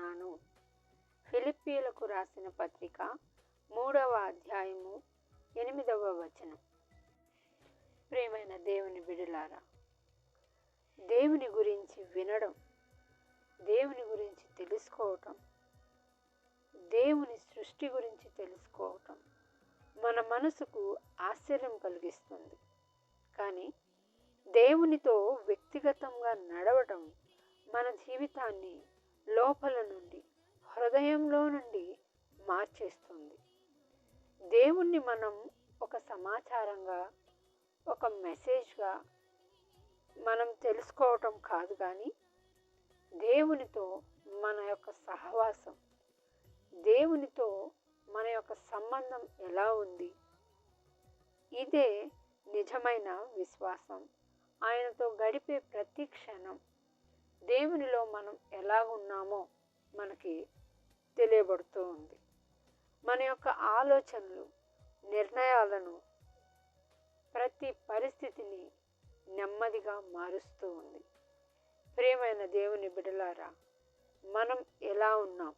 సమస్తమును ఫిలిప్పీలకు రాసిన పత్రిక మూడవ అధ్యాయము ఎనిమిదవ వచనం. ప్రియమైన దేవుని బిడులారా దేవుని గురించి వినడం దేవుని గురించి తెలుసుకోవటం దేవుని సృష్టి గురించి తెలుసుకోవటం మన మనసుకు ఆశ్చర్యం కలిగిస్తుంది. కానీ దేవునితో వ్యక్తిగతంగా నడవటం మన జీవితాన్ని లోపల నుండి హృదయంలో నుండి మార్చేస్తుంది. దేవుణ్ణి మనం ఒక సమాచారంగా ఒక మెసేజ్గా మనం తెలుసుకోవటం కాదు కానీ దేవునితో మన యొక్క సహవాసం దేవునితో మన యొక్క సంబంధం ఎలా ఉంది ఇదే నిజమైన విశ్వాసం. ఆయనతో గడిపే ప్రతి క్షణం దేవునిలో మనం ఎలా ఉన్నామో మనకి తెలియబడుతూ ఉంది మన యొక్క ఆలోచనలు నిర్ణయాలను ప్రతి పరిస్థితిని నెమ్మదిగా మారుస్తూ ఉంది ప్రియమైన దేవుని బిడలారా మనం ఎలా ఉన్నాం?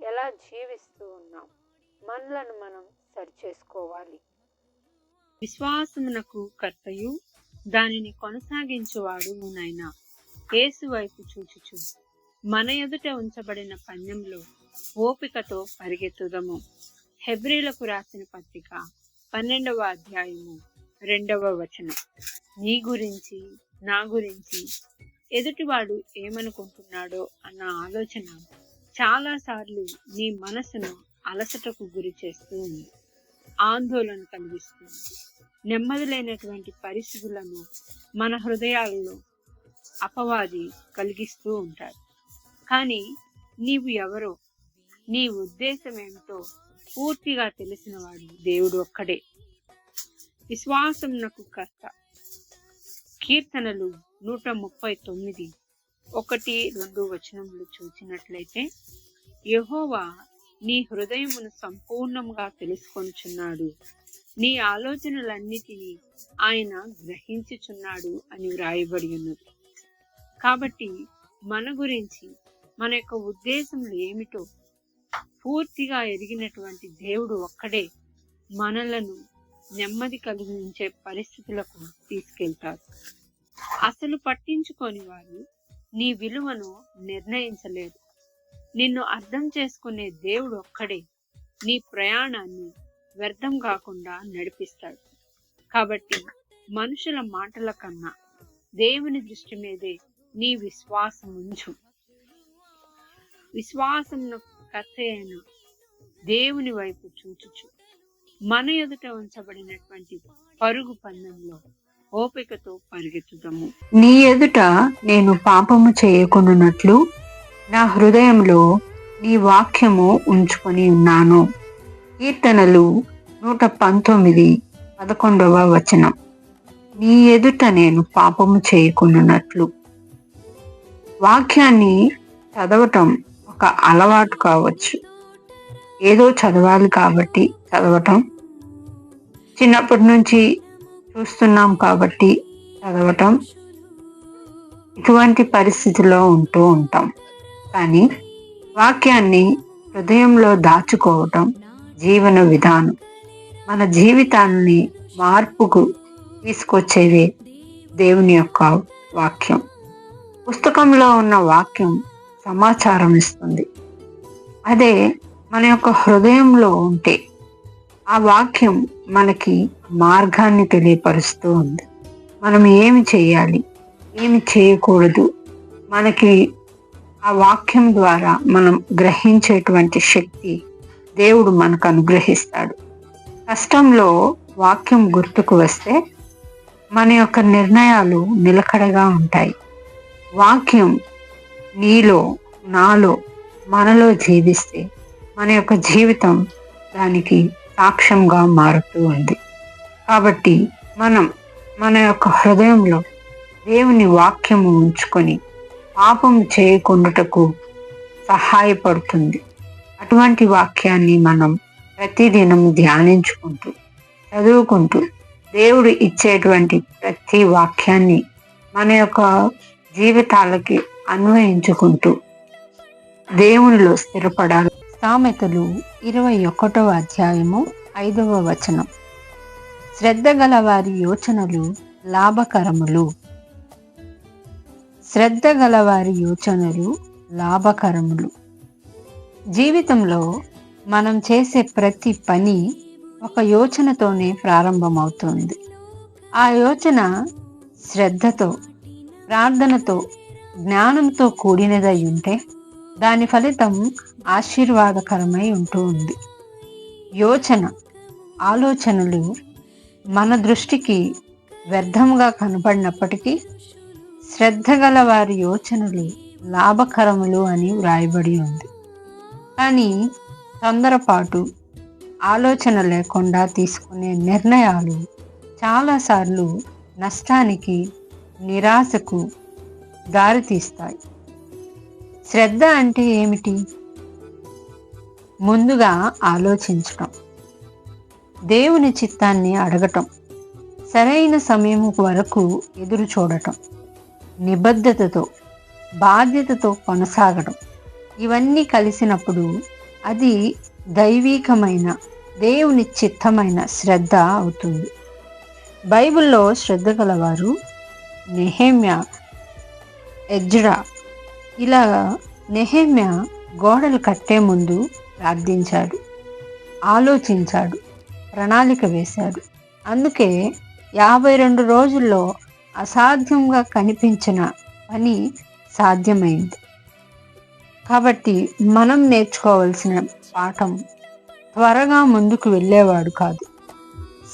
ఎలా జీవిస్తూ ఉన్నాం? మనలను మనం సరిచేసుకోవాలి. విశ్వాసమునకు కర్తయు దానిని కొనసాగించువాడు నాయనా యేసు వైపు చూచుచు. మన ఎదుట ఉంచబడిన పన్యంలో ఓపికతో పరిగెత్తుదము. హెబ్రిలకు రాసిన పత్రిక పన్నెండవ అధ్యాయము రెండవ వచనం. నీ గురించి నా గురించి ఎదుటివాడు ఏమనుకుంటున్నాడో అన్న ఆలోచన చాలాసార్లు నీ మనసును అలసటకు గురి చేస్తూ ఉంది. ఆందోళన కలిగిస్తుంది. నెమ్మది లేనటువంటి పరిస్థితులను మన హృదయాలలో అపవాది కలిగిస్తూ ఉంటాడు కానీ నీవు ఎవరో నీ ఉద్దేశం ఏమిటో పూర్తిగా తెలిసినవాడు దేవుడు ఒక్కడే. విశ్వాసమునకు కర్త. కీర్తనలు నూట ముప్పై తొమ్మిది ఒకటి రెండు వచనములు చూసినట్లయితే యహోవా నీ హృదయమును సంపూర్ణంగా తెలుసుకొనుచున్నాడు. నీ ఆలోచనలన్నిటినీ ఆయన గ్రహించుచున్నాడు అని వ్రాయబడి ఉన్నది కాబట్టి మన గురించి మన యొక్క ఉద్దేశం ఏమిటో పూర్తిగా ఎరిగినటువంటి దేవుడు ఒక్కడే మనలను నెమ్మది కలిగించే పరిస్థితులకు తీసుకెళ్తారు అసలు పట్టించుకొని వారు నీ విలువను నిర్ణయించలేదు. నిన్ను అర్థం చేసుకునే దేవుడు ఒక్కడే నీ ప్రయాణాన్ని వ్యర్థం కాకుండా నడిపిస్తాడు. కాబట్టి మనుషుల మాటల కన్నా దేవుని దృష్టి మీదే నీ విశ్వాసం ఉంచు. విశ్వాసమును కర్త దేవుని వైపు చూచుచు. మన ఎదుట ఉంచబడినటువంటి పరుగు పందెంలో ఓపికతో పరిగెత్తుదాము. నీ ఎదుట నేను పాపము చేయకున్నట్లు నా హృదయంలో నీ వాక్యము ఉంచుకొని ఉన్నాను. కీర్తనలు నూట పంతొమ్మిది పదకొండవ వచనం. నీ ఎదుట నేను పాపము చేయకున్నట్లు వాక్యాన్ని చదవటం ఒక అలవాటు కావచ్చు. ఏదో చదవాలి కాబట్టి చదవటం. చిన్నప్పటి నుంచి చూస్తున్నాం కాబట్టి చదవటం. ఇటువంటి పరిస్థితిలో ఉంటూ ఉంటాం. కానీ వాక్యాన్ని హృదయంలో దాచుకోవటం జీవన విధానం. మన జీవితాన్ని మార్పుకు తీసుకొచ్చేవే దేవుని యొక్క వాక్యం. పుస్తకంలో ఉన్న వాక్యం సమాచారం ఇస్తుంది. అదే మన యొక్క హృదయంలో ఉంటే ఆ వాక్యం మనకి మార్గాన్ని తెలియపరుస్తూ ఉంది. మనం ఏమి చేయాలి? ఏమి చేయకూడదు? మనకి ఆ వాక్యం ద్వారా మనం గ్రహించేటువంటి శక్తి దేవుడు మనకు అనుగ్రహిస్తాడు. కష్టంలో వాక్యం గుర్తుకు వస్తే మన యొక్క నిర్ణయాలు నిలకడగా ఉంటాయి. వాక్యం నీలో నాలో మనలో జీవిస్తే మన యొక్క జీవితం దానికి సాక్ష్యంగా మారుతూ ఉంది. కాబట్టి మనం మన యొక్క హృదయంలో దేవుని వాక్యము ఉంచుకొని పాపం చేయకుండాటకు సహాయపడుతుంది. అటువంటి వాక్యాన్ని మనం ప్రతిదినం ధ్యానించుకుంటూ చదువుకుంటూ దేవుడు ఇచ్చేటువంటి ప్రతి వాక్యాన్ని మన యొక్క జీవితాలకి అన్వయించుకుంటూ దేవునిలో స్థిరపడాలి. సామెతలు ఇరవై ఒకటవ అధ్యాయము ఐదవ వచనం. శ్రద్ధ గల వారి యోచనలు లాభకరములు. శ్రద్ధ గల వారి యోచనలు లాభకరములు. జీవితంలో మనం చేసే ప్రతి పని ఒక యోచనతోనే ప్రారంభమవుతుంది. ఆ యోచన శ్రద్ధతో ప్రార్థనతో జ్ఞానంతో కూడినదై ఉంటే దాని ఫలితం ఆశీర్వాదకరమై ఉంటూ ఉంది. యోచన ఆలోచనలు మన దృష్టికి వ్యర్థంగా కనబడినప్పటికీ శ్రద్ధ గల వారి యోచనలు లాభకరములు అని వ్రాయబడి ఉంది. కానీ తొందరపాటు ఆలోచన లేకుండా తీసుకునే నిర్ణయాలు చాలాసార్లు నష్టానికి నిరాశకు దారితీస్తాయి శ్రద్ధ అంటే ఏమిటి? ముందుగా ఆలోచించటం. దేవుని చిత్తాన్ని అడగటం. సరైన సమయం వరకు ఎదురు చూడటం. నిబద్ధతతో బాధ్యతతో కొనసాగడం ఇవన్నీ కలిసినప్పుడు అది దైవీకమైన దేవుని చిత్తమైన శ్రద్ధ అవుతుంది. బైబిల్లో శ్రద్ధ గలవారు నెహేమ్య ఎజ్రా ఇలా నెహేమ్య గోడలు కట్టే ముందు ప్రార్థించాడు ఆలోచించాడు ప్రణాళిక వేశాడు. అందుకే యాభై రెండు రోజుల్లో అసాధ్యంగా కనిపించిన పని సాధ్యమైంది. కాబట్టి మనం నేర్చుకోవాల్సిన పాఠం త్వరగా ముందుకు వెళ్ళేవాడు కాదు.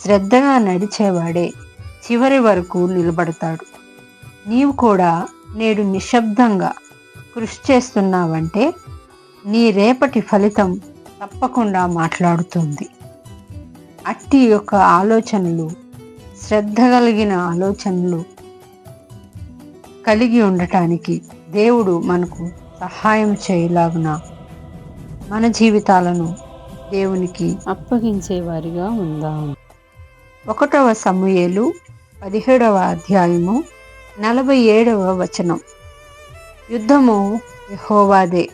శ్రద్ధగా నడిచేవాడే చివరి వరకు నిలబడతాడు. నీవు కూడా నేడు నిశ్శబ్దంగా కృషి చేస్తున్నావంటే నీ రేపటి ఫలితం తప్పకుండా మాట్లాడుతుంది. అట్టి యొక్క ఆలోచనలు శ్రద్ధ కలిగిన ఆలోచనలు కలిగి ఉండటానికి దేవుడు మనకు సహాయం చేయలాగున మన జీవితాలను దేవునికి అప్పగించేవారిగా ఉందాం. ఒకటవ సమూయేలు పదిహేడవ అధ్యాయము నలభై ఏడవ వచనం. యుద్ధము యహోవాదే.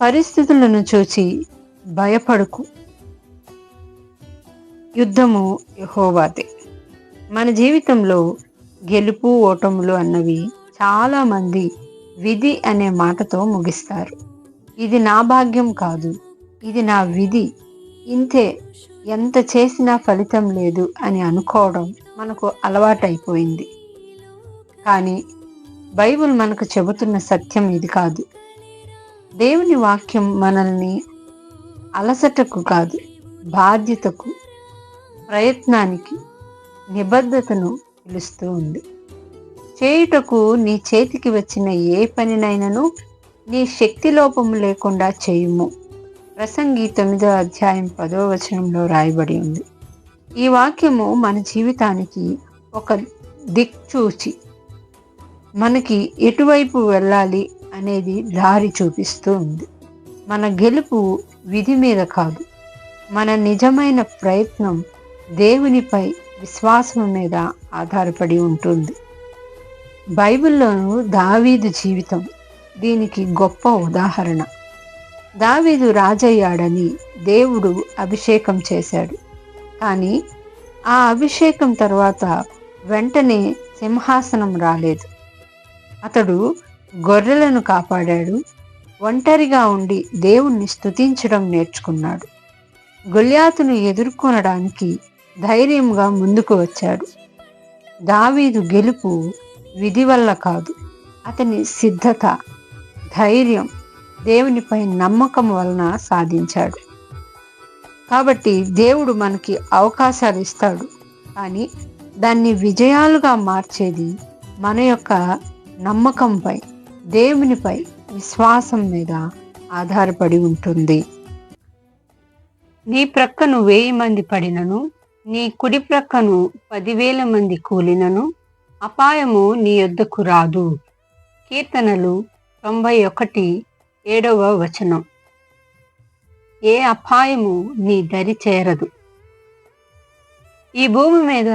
పరిస్థితులను చూచి భయపడుకు. యుద్ధము యహోవాదే. మన జీవితంలో గెలుపు ఓటములు అన్నవి చాలామంది విధి అనే మాటతో ముగిస్తారు. ఇది నా భాగ్యం కాదు ఇది నా విధి. ఇంతే ఎంత చేసినా ఫలితం లేదు అని అనుకోవడం మనకు అలవాటైపోయింది. కానీ బైబిల్ మనకు చెబుతున్న సత్యం ఇది కాదు. దేవుని వాక్యం మనల్ని అలసటకు కాదు బాధ్యతకు ప్రయత్నానికి నిబద్ధతను పిలుస్తూ ఉంది. చేయుటకు నీ చేతికి వచ్చిన ఏ పనినైనను నీ శక్తి లోపము లేకుండా చేయుము. ప్రసంగి తొమ్మిదో అధ్యాయం పదో వచనంలో రాయబడి ఉంది. ఈ వాక్యము మన జీవితానికి ఒక దిక్చూచి మనకి ఎటువైపు వెళ్ళాలి అనేది దారి చూపిస్తూ ఉంది. మన గెలుపు విధి మీద కాదు మన నిజమైన ప్రయత్నం దేవునిపై విశ్వాసం మీద ఆధారపడి ఉంటుంది. బైబిల్లోను దావీదు జీవితం దీనికి గొప్ప ఉదాహరణ. దావీదు రాజయ్యాడని దేవుడు అభిషేకం చేశాడు. కానీ ఆ అభిషేకం తర్వాత వెంటనే సింహాసనం రాలేదు. అతడు గొర్రెలను కాపాడాడు ఒంటరిగా ఉండి దేవుణ్ణి స్తుతించడం నేర్చుకున్నాడు. గొల్యాతును ఎదుర్కొనడానికి ధైర్యంగా ముందుకు వచ్చాడు. దావీదు గెలుపు విధి వల్ల కాదు అతని సిద్ధత ధైర్యం దేవునిపై నమ్మకం వలన సాధించాడు. కాబట్టి దేవుడు మనకి అవకాశాలు ఇస్తాడు. కానీ దాన్ని విజయాలుగా మార్చేది మన యొక్క నమ్మకంపై దేవునిపై విశ్వాసం మీద ఆధారపడి ఉంటుంది. నీ ప్రక్కను వెయ్యి మంది పడినను నీ కుడి ప్రక్కను పదివేల మంది కూలినను అపాయము నీ యొద్దకు రాదు. కీర్తనలు తొంభై ఒకటి ఏడవ వచనం. ఏ అపాయము నీ దరి చేరదు. ఈ భూమి మీద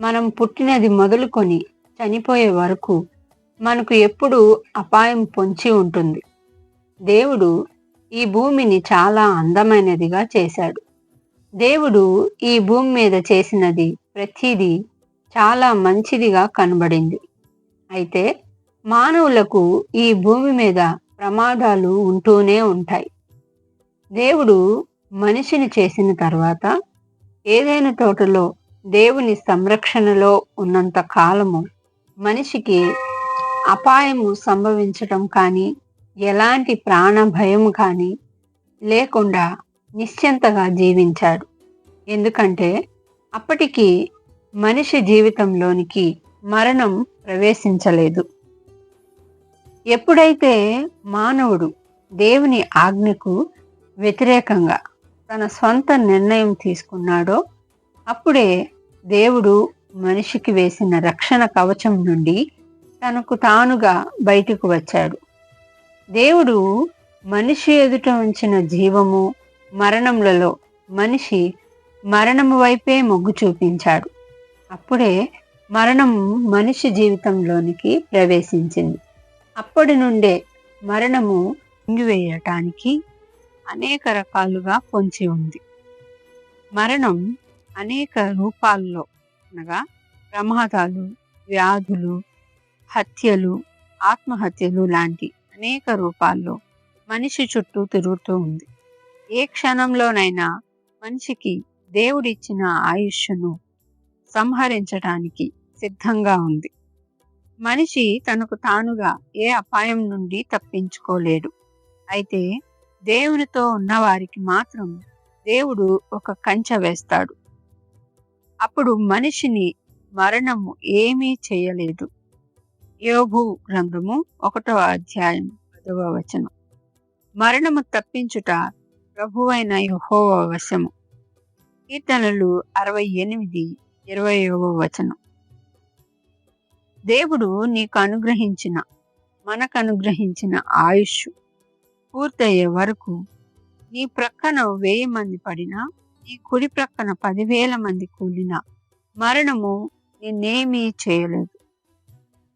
మనం పుట్టినది మొదలుకొని చనిపోయే వరకు మనకు ఎప్పుడూ అపాయం పొంచి ఉంటుంది. దేవుడు ఈ భూమిని చాలా అందమైనదిగా చేశాడు. దేవుడు ఈ భూమి మీద చేసినది ప్రతిదీ చాలా మంచిదిగా కనబడింది. అయితే మానవులకు ఈ భూమి మీద ప్రమాదాలు ఉంటూనే ఉంటాయి. దేవుడు మనిషిని చేసిన తర్వాత ఏదైనా తోటలో దేవుని సంరక్షణలో ఉన్నంత కాలము మనిషికి అపాయము సంభవించటం కానీ ఎలాంటి ప్రాణ భయం కానీ లేకుండా నిశ్చింతగా జీవించాడు. ఎందుకంటే అప్పటికి మనిషి జీవితంలోనికి మరణం ప్రవేశించలేదు. ఎప్పుడైతే మానవుడు దేవుని ఆజ్ఞకు వ్యతిరేకంగా తన సొంత నిర్ణయం తీసుకున్నాడో అప్పుడే దేవుడు మనిషికి వేసిన రక్షణ కవచం నుండి తనకు తానుగా బయటకు వచ్చాడు. దేవుడు మనిషి ఎదుట ఉంచిన జీవము మరణములలో మనిషి మరణము వైపే మొగ్గు చూపించాడు. అప్పుడే మరణం మనిషి జీవితంలోనికి ప్రవేశించింది. అప్పటి నుండే మరణము ఇంగివేయటానికి అనేక రకాలుగా పొంచి ఉంది. మరణం అనేక రూపాల్లో అనగా ప్రమాదాలు వ్యాధులు హత్యలు ఆత్మహత్యలు లాంటి అనేక రూపాల్లో మనిషి చుట్టూ తిరుగుతూ ఉంది. ఏ క్షణంలోనైనా మనిషికి దేవుడిచ్చిన ఆయుష్ను సంహరించడానికి సిద్ధంగా ఉంది. మనిషి తనకు తానుగా ఏ అపాయం నుండి తప్పించుకోలేడు. అయితే దేవునితో ఉన్నవారికి మాత్రం దేవుడు ఒక కంచె వేస్తాడు. అప్పుడు మనిషిని మరణము ఏమీ చేయలేదు. యోగు గ్రంథము ఒకటవ అధ్యాయం పదవ వచనం. మరణము తప్పించుట ప్రభువైన యహోవ వశము. కీర్తనలు అరవై ఎనిమిది ఇరవైవ వచనం. దేవుడు నీకు అనుగ్రహించిన మనకు అనుగ్రహించిన ఆయుష్. పూర్తయ్యే వరకు నీ ప్రక్కన వెయ్యి మంది పడినా నీ కుడి ప్రక్కన పదివేల మంది కూలినా మరణము నిన్నేమీ చేయలేదు.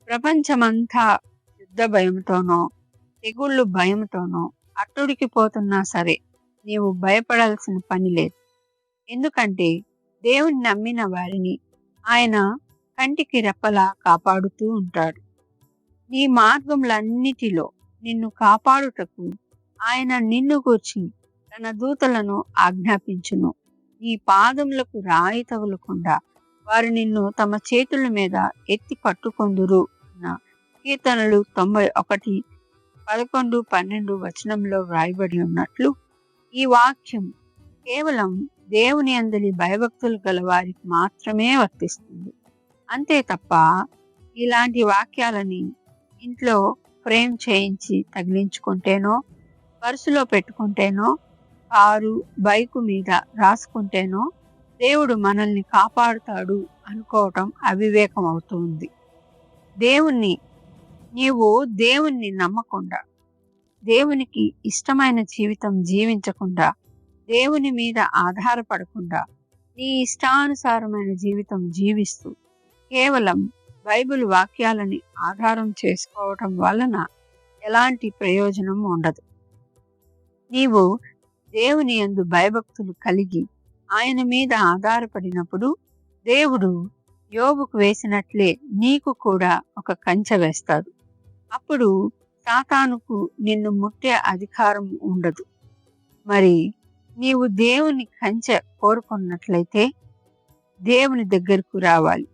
ప్రపంచమంతా యుద్ధ భయంతోనో తెగుళ్ళు భయంతోనో అట్టుడికి పోతున్నా సరే నీవు భయపడాల్సిన పని లేదు. ఎందుకంటే దేవుని నమ్మిన వారిని ఆయన కంటికి రెప్పలా కాపాడుతూ ఉంటాడు. నీ మార్గములన్నిటిలో నిన్ను కాపాడుటకు ఆయన నిన్ను గూర్చి తన దూతలను ఆజ్ఞాపించును. నీ పాదములకు రాయి తగులకుండా. వారు నిన్ను తమ చేతుల మీద ఎత్తి పట్టుకొందురు అన్న కీర్తనలు తొంభై ఒకటి పదకొండు పన్నెండు వచనంలో వ్రాయబడి ఉన్నట్లు ఈ వాక్యం కేవలం దేవుని అందలి భయభక్తులు గల వారికి మాత్రమే వర్తిస్తుంది. అంతే తప్ప ఇలాంటి వాక్యాలని ఇంట్లో ఫ్రేమ్ చేయించి తగిలించుకుంటేనో పర్సులో పెట్టుకుంటేనో కారు బైకు మీద రాసుకుంటేనో దేవుడు మనల్ని కాపాడుతాడు అనుకోవటం అవివేకం అవుతుంది దేవుణ్ణి నీవు దేవుణ్ణి నమ్మకుండా దేవునికి ఇష్టమైన జీవితం జీవించకుండా దేవుని మీద ఆధారపడకుండా నీ ఇష్టానుసారమైన జీవితం జీవిస్తూ కేవలం బైబిల్ వాక్యాలని ఆధారం చేసుకోవటం వలన ఎలాంటి ప్రయోజనం ఉండదు. నీవు దేవుని యందు భయభక్తులు కలిగి ఆయన మీద ఆధారపడినప్పుడు దేవుడు యోబుకు వేసినట్లే నీకు కూడా ఒక కంచె వేస్తాడు. అప్పుడు సాతానుకు నిన్ను ముట్టే అధికారం ఉండదు. మరి నీవు దేవుని కంచె కోరుకున్నట్లయితే దేవుని దగ్గరకు రావాలి.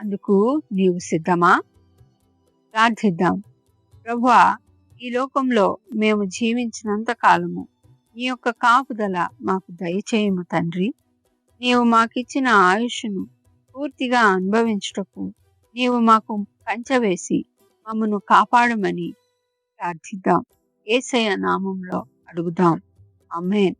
అందుకు నీవు సిద్ధమా? ప్రార్థిద్దాం. ప్రభువా ఈ లోకంలో మేము జీవించినంత కాలము. నీ యొక్క కాపుదల మాకు దయచేయము తండ్రి. నీవు మాకిచ్చిన ఆయుష్ను పూర్తిగా అనుభవించుటకు నీవు మాకు కంచవేసి మమ్మను కాపాడమని ప్రార్థిద్దాం. ఏసయ నామంలో అడుగుదాం. అమ్మేన్